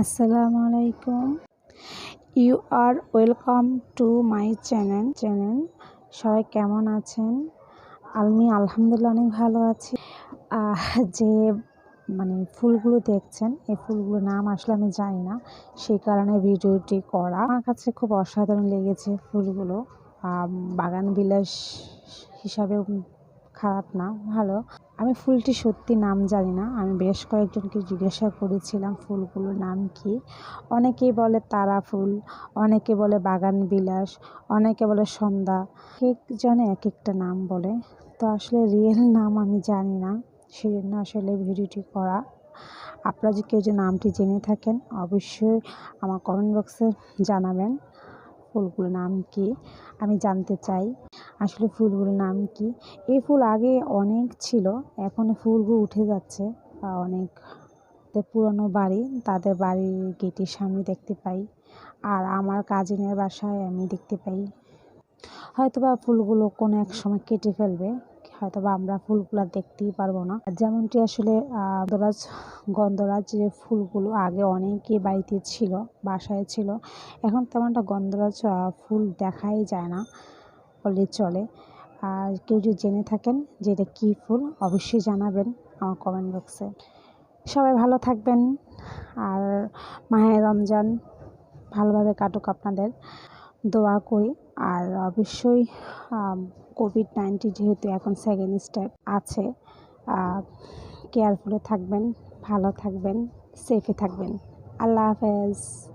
আসসালামু আলাইকুম। You are welcome to my channel channel সবাই কেমন আছেন? আমি আলহামদুলিল্লাহ অনেক ভালো আছি। যে মানে ফুলগুলো দেখছেন, এই ফুলগুলোর নাম আসলে আমি জানি না। সেই কারণে ভিডিওটি করা। আমার কাছে খুব অসাধারণ লেগেছে ফুলগুলো। বাগান বিলাস হিসাবেও খারাপ না, ভালো। আমি ফুলটি সত্যি নাম জানি না। আমি বেশ কয়েকজনকে জিজ্ঞাসা করেছিলাম ফুলগুলোর নাম কি। অনেকেই বলে তারা ফুল, অনেকে বলে বাগান বিলাস, অনেকে বলে সন্ধ্যা। এক জনে এক একটা নাম বলে। তো আসলে রিয়েল নাম আমি জানি না সেই জন্য আসলে ভিডিওটি করা। আপনারা যে কেউ যে নামটি জেনে থাকেন, অবশ্যই আমার কমেন্ট বক্সে জানাবেন। ফুলগুলোর নাম কি? আমি জানতে চাই, আসলে ফুলগুলোর নাম কি? এই ফুল আগে অনেক ছিল, এখন ফুলগুলো উঠে যাচ্ছে অনেক পুরনো বাড়ি, তাদের বাড়ির গেটের সামনে দেখতে পাই, আর আমার কাজিনের বাসায় আমি দেখতে পাই। হয়তোবা ফুলগুলো কোনো এক সময় কেটে ফেলবে হয়তোবা আমরা ফুলগুলো দেখতেই পারব না। যেমনটি আসলে গন্ধরাজ গন্ধরাজ যে ফুলগুলো আগে অনেকে বাড়িতে ছিল, বাসায় ছিল, এখন তেমনটা গন্ধরাজ ফুল দেখাই যায় না, বললে চলে। আর কেউ যদি জেনে থাকেন যে এটা কী ফুল, অবশ্যই জানাবেন আমার কমেন্ট বক্সে সবাই ভালো থাকবেন, আর মাহে রমজান ভালোভাবে কাটুক আপনাদের। দোয়া করি। আর অবশ্যই কোভিড নাইন্টিন যেহেতু এখন সেকেন্ড স্টেপ আছে কেয়ারফুলে থাকবেন, ভালো থাকবেন সেফে থাকবেন। আল্লাহ হাফেজ।